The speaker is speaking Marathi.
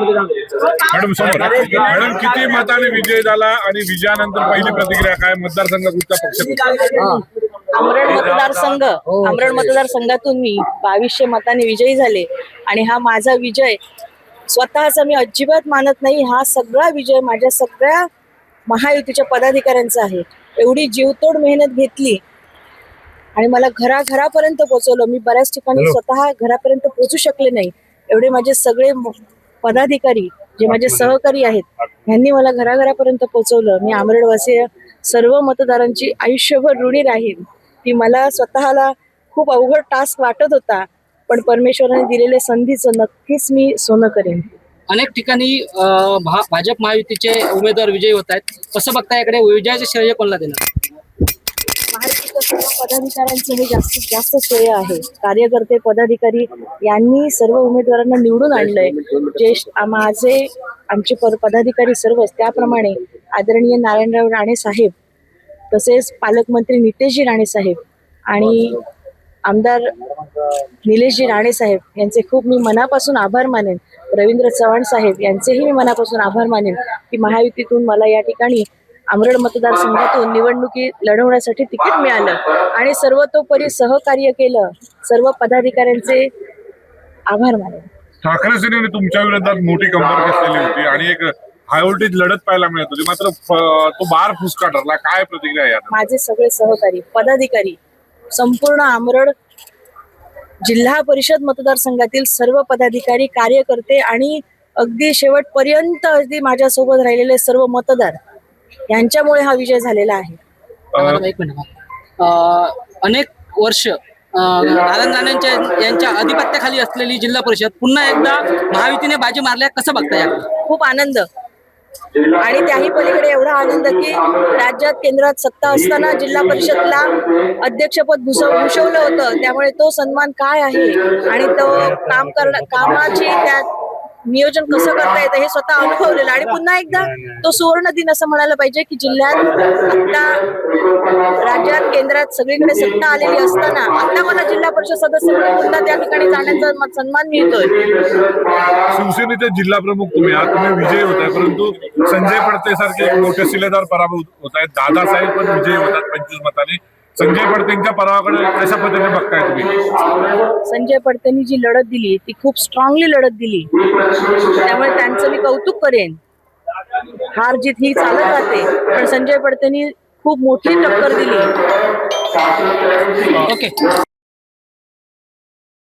मॅडम समोर. मॅडम किती मताने विजय झाला आणि विजयानंतर पहिली प्रतिक्रिया काय? मतदारसंघ कुठचा पक्ष? आमरड मतदारसंघ आमरड मतदारसंघातून मी बावीसशे मतांनी विजयी झाले आणि हा माझा विजय. स्वतःचा मी अजिबात मानत नाही हा सगळा विजय माझ्या सगळ्या महायुतीच्या पदाधिकाऱ्यांचा आहे. एवढी जीवतोड मेहनत घेतली आणि मला घराघरापर्यंत पोहोचवलं. मी बऱ्याच ठिकाणी स्वतः घरापर्यंत पोहोचू शकले नाही. एवढे माझे सगळे पदाधिकारी जे माझे सहकारी आहेत यांनी मला घराघरापर्यंत पोहोचवलं. मी आमरडवासी सर्व मतदारांची आयुष्यभर ऋणी राहील की मला स्वतःला खूप अवघड टास्क वाटत होता पण परमेश्वराने दिलेल्या संधीचं नक्कीच मी सोनं करेन. अनेक ठिकाणी भाजप महायुतीचे उमेदवार विजयी होत आहेत. कसं बघता याकडे? विजयाचे श्रेय कोणाला देणार? पदाधिकाऱ्यांचं हे जास्तीत जास्त श्रेय आहे. कार्यकर्ते पदाधिकारी यांनी सर्व उमेदवारांना निवडून आणलंय. ज्येष्ठ माझे आमचे पदाधिकारी सर्वच त्याप्रमाणे आदरणीय नारायणराव राणे साहेब तसेच पालकमंत्री नितेशजी राणे साहेब आणि आमदार निलेशजी राणे साहेब यांचे खूप मी मनापासून आभार मानेन. रवींद्र चव्हाण साहेब यांचेही मी मनापासून आभार मानेन की महायुतीतून मला या ठिकाणी आमरड मतदारसंघातून निवडणुकी लढवण्यासाठी तिकीट मिळालं. आणि सर्वतोपरी सहकार्य केलं. सर्व पदाधिकाऱ्यांचे आभार मानेन ठाकरे सेनेने तुमच्या विरोधात मोठी कंबर घेतलेली होती आणि एक हाय व्होल्टेज लढत पाहायला मिळत होती. मात्र फ- तो बार फुसका ठरला. काय प्रतिक्रिया आहे माझे सगळे सहकारी पदाधिकारी संपूर्ण आमरड जिल्हा परिषद मतदारसंघातील सर्व पदाधिकारी कार्यकर्ते आणि अगदी शेवटपर्यंत अगदी माझ्यासोबत राहिलेले सर्व मतदार यांच्यामुळे हा विजय झालेला आहे. एक मिनिट अनेक वर्ष नारायण राणेंच्या यांच्या अधिपत्याखाली असलेली जिल्हा परिषद पुन्हा एकदा महायुतीने बाजी मारल्या. कसं बघता याकडे खूप आनंद. आणि त्याही पलीकडे एवढा आनंद की राज्यात केंद्रात सत्ता असताना जिल्हा परिषदला अध्यक्षपद भूसव भूषवलं होतं. त्यामुळे तो सन्मान काय आहे? आणि तो काम करण कामाची त्या नियोजन कसं करता येतं हे स्वतः अनुभवलेलं. आणि पुन्हा एकदा तो सुवर्ण दिन असं म्हणायला पाहिजे की जिल्ह्यात आता राज्यात केंद्रात सगळीकडे सत्ता आलेली असताना आता मला जिल्हा परिषद सदस्य म्हणून पुन्हा त्या ठिकाणी जाण्याचा सन्मान मिळतोय. शिवसेनेचे जिल्हा प्रमुख तुम्ही आहात तुम्ही विजयी होत आहे परंतु संजय पडते सारखे एक मोठे शिलेदार पराभूत होत आहेत. दादासाहेब पण विजयी होतात पंचवीस मतांनी. संजय पडतेंच्या पराभवाकडे कशा पद्धतीने बघताय तुम्ही? संजय पडतेनी जी लढत दिली ती खूप स्ट्रॉंगली लढत दिली. त्यामुळे त्यांचं मी कौतुक करेन. हार जीत ही चालत राहते पण संजय पडतेनी खूप मोठी टक्कर दिली. ओके.